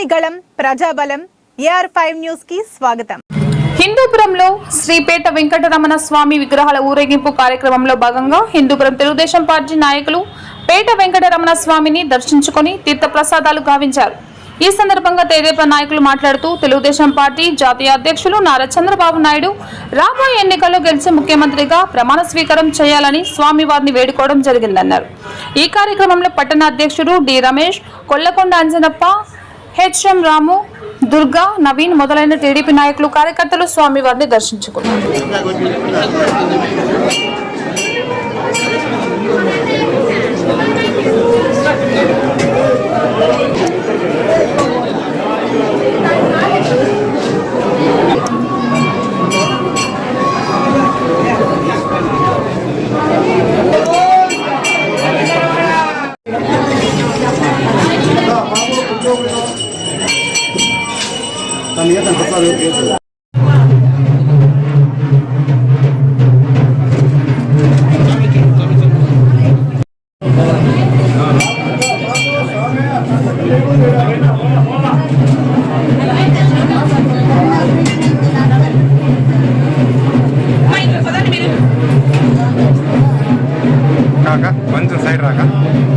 ప్రజని ప్రజాబలం AR five న్యూస్కి స్వాగతం. హిందూపురంలో శ్రీపేట వెంకటరమణ స్వామి విగ్రహాల ఊరేగింపు కార్యక్రమంలో భాగంగా హిందూపురం తెలుగుదేశం పార్టీ నాయకులు పేట వెంకటరమణ స్వామిని దర్శించుకొని తీర్థప్రసాదాలు గావించారు. ఈ సందర్భంగా తెదేపా నాయకులు మాట్లాడుతూ తెలుగుదేశం పార్టీ జాతీయ అధ్యక్షులు నారా చంద్రబాబు నాయుడు రాబోయే ఎన్నికల్లో గెలిచి ముఖ్యమంత్రిగా ప్రమాణ స్వీకారం చేయాలని స్వామివారిని వేడుకోవడం జరిగిందన్నారు. ఈ కార్యక్రమంలో పట్టణ అధ్యక్షుడు డి రమేష్ కొల్లకొండ అంజనప్ప హెచ్ఎం రాము దుర్గా నవీన్ మొదలైన టీడీపీ నాయకులు కార్యకర్తలు స్వామివారిని దర్శించుకున్నారు. కాక కొంచెం సైడ్ రాక కొంచెం సైడ్